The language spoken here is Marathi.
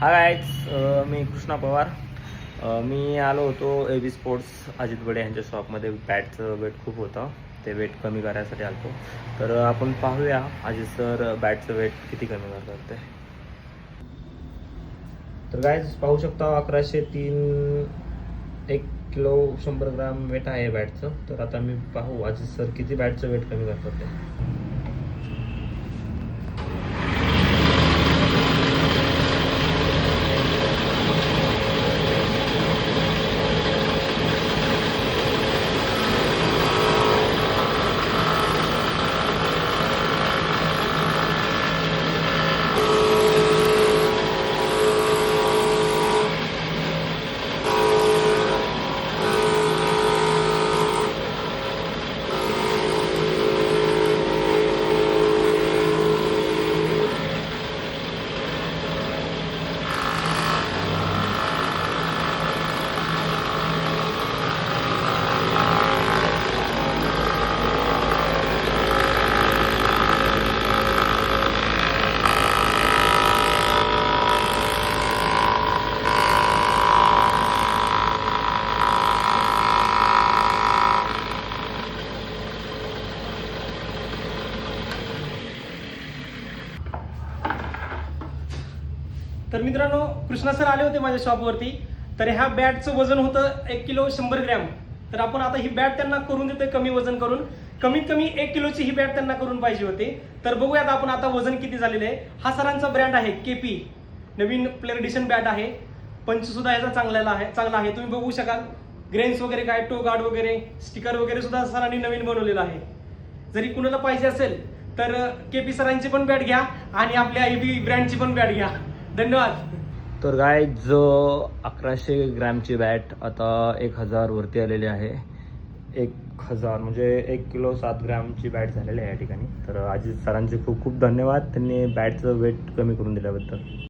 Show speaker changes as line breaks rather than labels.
हा गायज मी कृष्णा पवार. मी आलो होतो ए बी स्पोर्ट्स अजित बडे यांच्या शॉपमध्ये बॅटचं वेट खूप होतं. ते वेट कमी करायसाठी आलो तर आपण पाहूया अजित सर बॅटचं वेट किती कमी करतात ते. तर गायज पाहू शकता अकराशे तीन एक किलो शंभर ग्राम वेट आहे बॅटचं तर आता मी पाहू अजित सर किती बॅटचं वेट कमी करतात ते.
तर मित्रांनो कृष्णा सर आले होते माझ्या शॉपवरती तर ह्या बॅटचं वजन होतं एक किलो शंभर ग्रॅम. तर आपण आता ही बॅट त्यांना करून देतोय कमी वजन करून. कमीत कमी एक किलोची ही बॅट त्यांना करून पाहिजे होती. तर बघूयात आपण आता वजन किती झालेलं आहे. हा सरांचा ब्रँड आहे केपी नवीन प्लेअर एडिशन बॅट आहे. पंच सुद्धा याचा चांगला आहे चांगला आहे. तुम्ही बघू शकाल. ग्रेन्स वगैरे काय टो गार्ड वगैरे स्टिकर वगैरे सुद्धा सरांनी नवीन बनवलेलं आहे. जरी कुणाला पाहिजे असेल तर केपी सरांची पण बॅट घ्या आणि आपल्या आय बी ब्रँडची पण बॅट घ्या. धन्यवाद.
तर गाय जो अकराशे ग्रॅमची बॅट आता एक हजार वरती आलेली आहे. एक हजार म्हणजे एक किलो सात ग्रॅमची बॅट झालेली आहे या ठिकाणी. तर अजित सरांचे खूप खूप धन्यवाद. त्यांनी बॅटचं वेट कमी करून दिल्याबद्दल.